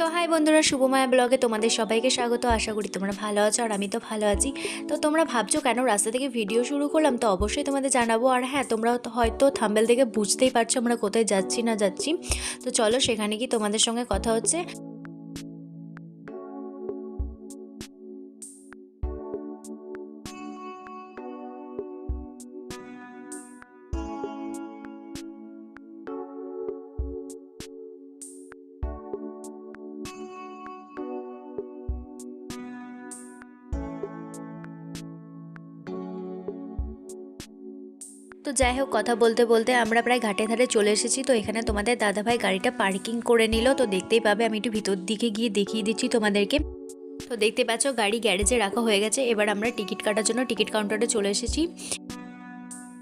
তো হাই বন্ধুরা, শুভমায়া ব্লগে তোমাদের সবাইকে স্বাগত। আশা করি তোমরা ভালো আছো আর আমি তো ভালো আছি। তো তোমরা ভাবছ কেন রাস্তা থেকে ভিডিও শুরু করলাম? তো অবশ্যই তোমাদের জানাব। আর হ্যাঁ তোমরা হয়তো থাম্বেল থেকে বুঝতেই পারছ আমরা কোথায় যাচ্ছি না যাচ্ছি। তো চলো সেখানে কি তোমাদের সঙ্গে কথা হচ্ছে। তো যাই হোক, কথা বলতে বলতে আমরা প্রায় ঘাটে ধারে চলে এসেছি। তো এখানে তোমাদের দাদাভাই গাড়িটা পার্কিং করে নিল। তো দেখতেই পাবে, আমি একটু ভিতর দিকে গিয়ে দেখিয়ে দিচ্ছি তোমাদেরকে। তো দেখতে পাচ্ছ, গাড়ি গ্যারেজে রাখা হয়ে গেছে। এবার আমরা টিকিট কাটার জন্য টিকিট কাউন্টারে চলে এসেছি।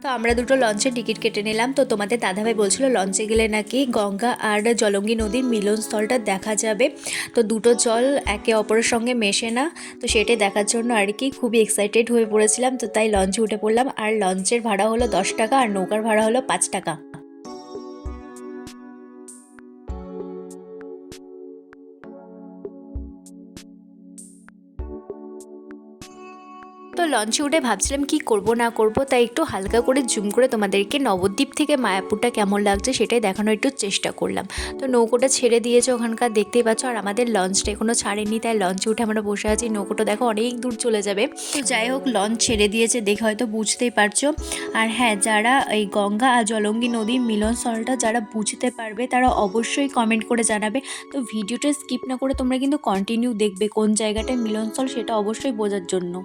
তো আমরা দুটো লঞ্চে টিকিট কেটে নিলাম। তো তোমাদের দাদাভাই বলছিল, লঞ্চে গেলে নাকি গঙ্গা আর জলঙ্গি নদীর মিলনস্থলটা দেখা যাবে। তো দুটো জল একে অপরের সঙ্গে মেশে না। তো সেটাই দেখার জন্য আর কি খুবই এক্সাইটেড হয়ে পড়েছিলাম। তো তাই লঞ্চে উঠে পড়লাম। আর লঞ্চের ভাড়া হলো দশ টাকা, আর নৌকার ভাড়া হলো পাঁচ টাকা। তো লঞ্চে উঠে ভাবছিলাম কি করব, না করব, তাই একটু হালকা করে জুম করে তোমাদেরকে নবদ্বীপ থেকে মায়াপুরটা কেমন লাগছে সেটাই দেখানোর একটু চেষ্টা করলাম। তো নৌকোটা ছেড়ে দিয়েছে ওখানকার, দেখতেই পাচ্ছ, আর আমাদের লঞ্চটা এখনও ছাড়েনি, তাই লঞ্চে উঠে আমরা বসে আছি। নৌকোটা দেখো অনেক দূর চলে যাবে। তো যাই হোক লঞ্চ ছেড়ে দিয়েছে দেখে হয়তো বুঝতেই পারছ। আর হ্যাঁ যারা এই গঙ্গা আর জলঙ্গি নদীর মিলনস্থলটা যারা বুঝতে পারবে, তারা অবশ্যই কমেন্ট করে জানাবে। তো ভিডিওটা স্কিপ না করে তোমরা কিন্তু কন্টিনিউ দেখবে কোন জায়গাটায় মিলনস্থল সেটা অবশ্যই বোঝার জন্য।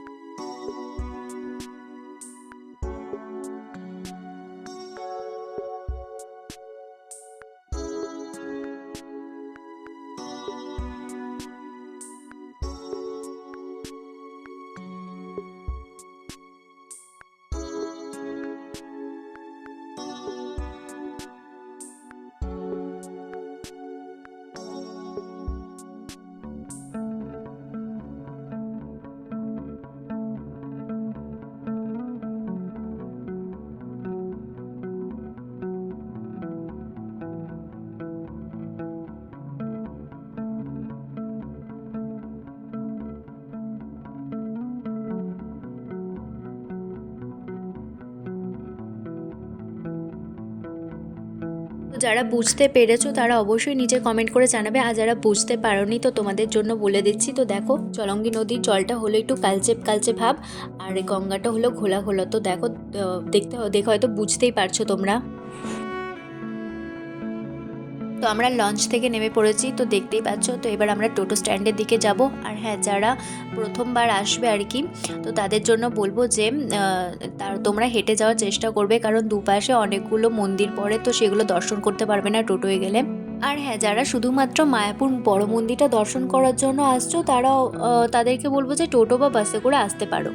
যারা বুঝতে পেরেছ তারা অবশ্যই নিচে কমেন্ট করে জানাবে। আর যারা বুঝতে পারোনি তো তোমাদের জন্য বলে দিচ্ছি। তো দেখো, চলঙ্গি নদীর জলটা হলো একটু কালচেপ কালচে ভাব। আর গঙ্গাটা হলো ঘোলা ঘোলা তো দেখো দেখতে দেখো হয়তো বুঝতেই পারছ তোমরা। তো আমরা লঞ্চ থেকে নেমে পড়েছি, তো দেখতেই পাচ্ছ, তো এবার আমরা টোটো স্ট্যান্ডের দিকে যাব। আর হ্যাঁ যারা প্রথমবার আসবে আর কি, তো তাদের জন্য বলব যে তার, তোমরা হেঁটে যাওয়ার চেষ্টা করবে, কারণ দুপাশে অনেকগুলো মন্দির পড়ে, তো সেগুলো দর্শন করতে পারবে না টোটোয় গেলে। আর হ্যাঁ যারা শুধুমাত্র মায়াপুর বড় মন্দিরটা দর্শন করার জন্য আসছো, তারাও তাদেরকে বলব যে টোটো বা বাসে করে আসতে পারো।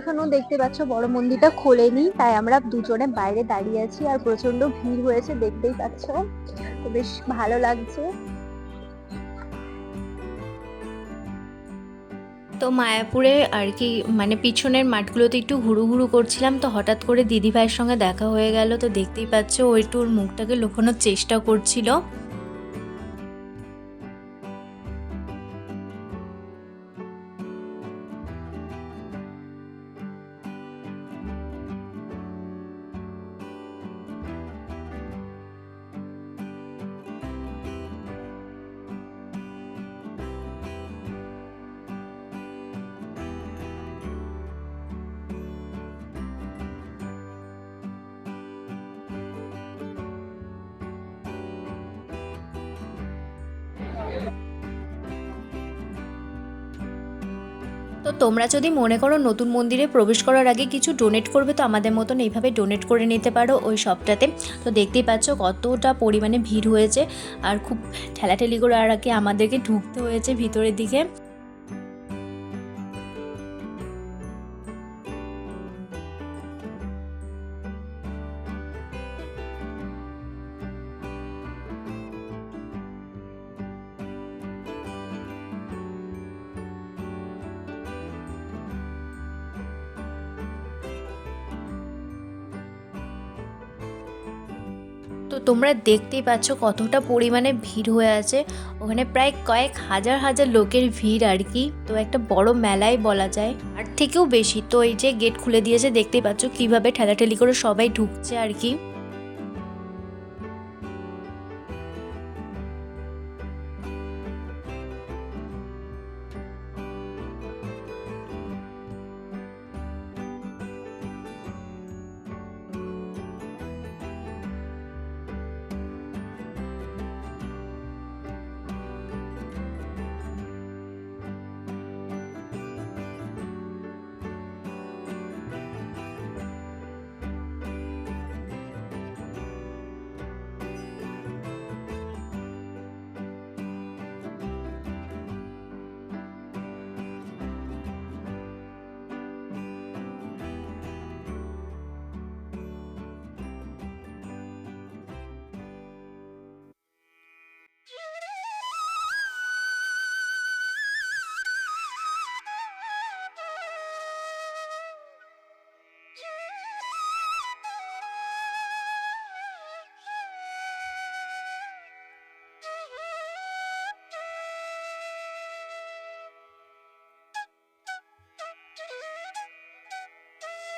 এখানেও দেখতে পাচ্ছ বড় মন্দিরটা খোলেনি, তাই আমরা দুজনে বাইরে দাঁড়িয়ে আছি আর প্রচণ্ড ভিড় হয়েছে, দেখতেই পাচ্ছ। তো বেশ ভালো লাগছে। তো মায়াপুরে আর কি মানে পিছনের মাঠগুলোতে একটু ঘুরু ঘুরু করছিলাম, তো হঠাৎ করে দিদিভাইয়ের সঙ্গে দেখা হয়ে গেল, তো দেখতেই পাচ্ছ ওই একটু ওর মুখটাকে লুকোনোর চেষ্টা করছিল। তো তোমরা যদি মনে করো নতুন মন্দিরে প্রবেশ করার আগে কিছু ডোনেট করবে, তো আমাদের মতন এইভাবে ডোনেট করে নিতে পারো ওই শপটাতে তো দেখতেই পাচ্ছ কতটা পরিমাণে ভিড় হয়েছে, আর খুব ঠেলাঠেলি করে আর আগে আমাদেরকে ঢুকতে হয়েছে ভিতরের দিকে। তোমরা দেখতেই পাচ্ছ কতটা পরিমাণে ভিড় হয়ে আছে। ওখানে প্রায় কয়েক হাজার হাজার লোকের ভিড় আর কি। তো একটা বড় মেলাই বলা যায়। আর থেকেও বেশি। তো এই যে গেট খুলে দিয়েছে, দেখতেই পাচ্ছ কীভাবে ঠেলাঠেলি করে সবাই ঢুকছে আর কি।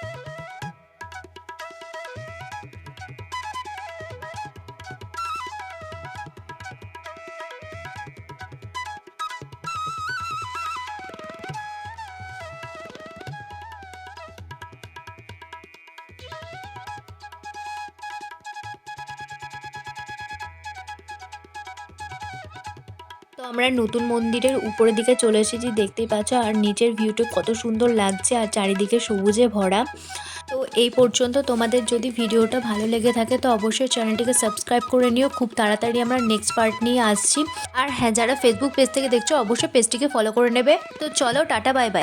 何? তো আমরা নতুন মন্দিরের উপরের দিকে চলে এসেছি, দেখতেই পাচ্ছ। আর নিচের ভিউটা কত সুন্দর লাগছে, আর চারিদিকে সবুজে ভরা। তো এই পর্যন্ত তোমাদের যদি ভিডিওটা ভালো লেগে থাকে, তো অবশ্যই চ্যানেলটিকে সাবস্ক্রাইব করে নিও। খুব তাড়াতাড়ি আমরা নেক্সট পার্ট নিয়ে আসছি। আর হ্যাঁ যারা ফেসবুক পেজ থেকে দেখছ, অবশ্যই পেজটিকে ফলো করে নেবে। তো চলো, টাটা বাই বাই